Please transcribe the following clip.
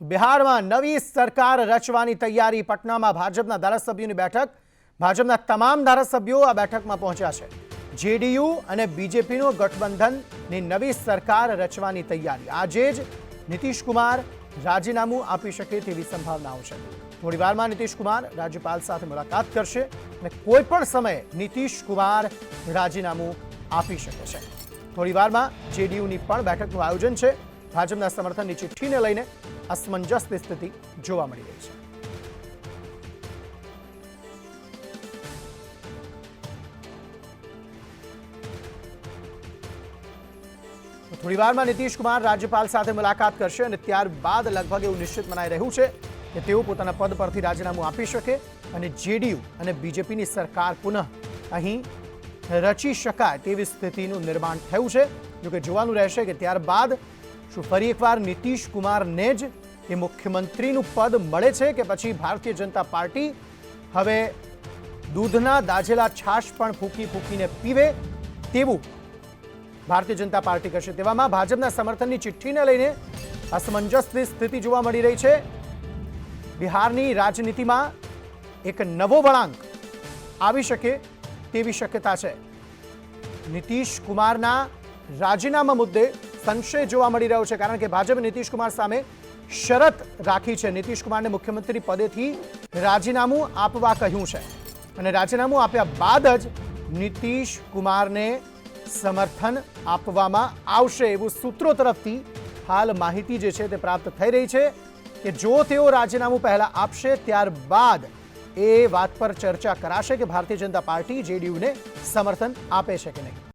બિહારમાં નવી સરકાર રચવાની તૈયારી. પટનામાં ભાજપના ધારાસભ્યોની બેઠક. ભાજપના તમામ ધારાસભ્યો આ બેઠકમાં પહોંચ્યા છે. જેડીયુ અને બીજેપીનું ગઠબંધનની નવી સરકાર રચવાની તૈયારી. આજે જ નીતિશકુમાર રાજીનામું આપી શકે તેવી સંભાવનાઓ છે. થોડીવારમાં નીતિશકુમાર કુમાર રાજ્યપાલ સાથે મુલાકાત કરશે અને કોઈ પણ સમયે નીતિશકુમાર રાજીનામું આપી શકે છે. થોડીવારમાં જેડીયુની પણ બેઠકનું આયોજન છે. ભાજપના સમર્થનની ચિઠ્ઠીને લઈને અસમંજસની સ્થિતિ જોવા મળી રહી છે. થોડીવારમાં થોડી નીતિશ કુમાર રાજ્યપાલ સાથે મુલાકાત કરશે અને ત્યારબાદ લગભગ એવું નિશ્ચિત મનાઈ રહ્યું છે કે તેઓ પોતાના પદ પરથી રાજીનામું આપી શકે અને જેડીયુ અને બીજેપીની સરકાર પુનઃ અહીં રચી શકાય તેવી સ્થિતિનું નિર્માણ થયું છે. જોકે જોવાનું રહેશે કે ત્યારબાદ શું ફરી એકવાર નીતિશ કુમારને જ એ મુખ્યમંત્રીનું પદ મળે છે કે પછી ભારતીય જનતા પાર્ટી હવે દૂધના દાજેલા છાશ પણ ફૂંકી ફૂંકીને પીવે તેવું ભારતીય જનતા પાર્ટી કરશે. તેવામાં ભાજપના સમર્થનની ચિઠ્ઠીને લઈને અસમંજસની સ્થિતિ જોવા મળી રહી છે. બિહારની રાજનીતિમાં એક નવો વળાંક આવી શકે તેવી શક્યતા છે. નીતિશ કુમારના રાજીનામા મુદ્દે સંશય જોવા મળી રહ્યો છે કારણ કે ભાજપે નીતિશ કુમાર સામે શરત રાખી છે. નીતિશ કુમારને મુખ્યમંત્રી પદેથી રાજીનામું આપવા કહ્યું છે અને રાજીનામું આપ્યા બાદ જ નીતિશ કુમારને સમર્થન આપવામાં આવશે એવું સૂત્રો તરફથી હાલ માહિતી જે છે તે પ્રાપ્ત થઈ રહી છે કે જો તેઓ રાજીનામું પહેલા આપશે ત્યારબાદ એ વાત પર ચર્ચા કરાશે કે ભારતીય જનતા પાર્ટી જેડીયુને સમર્થન આપે છે કે નહીં.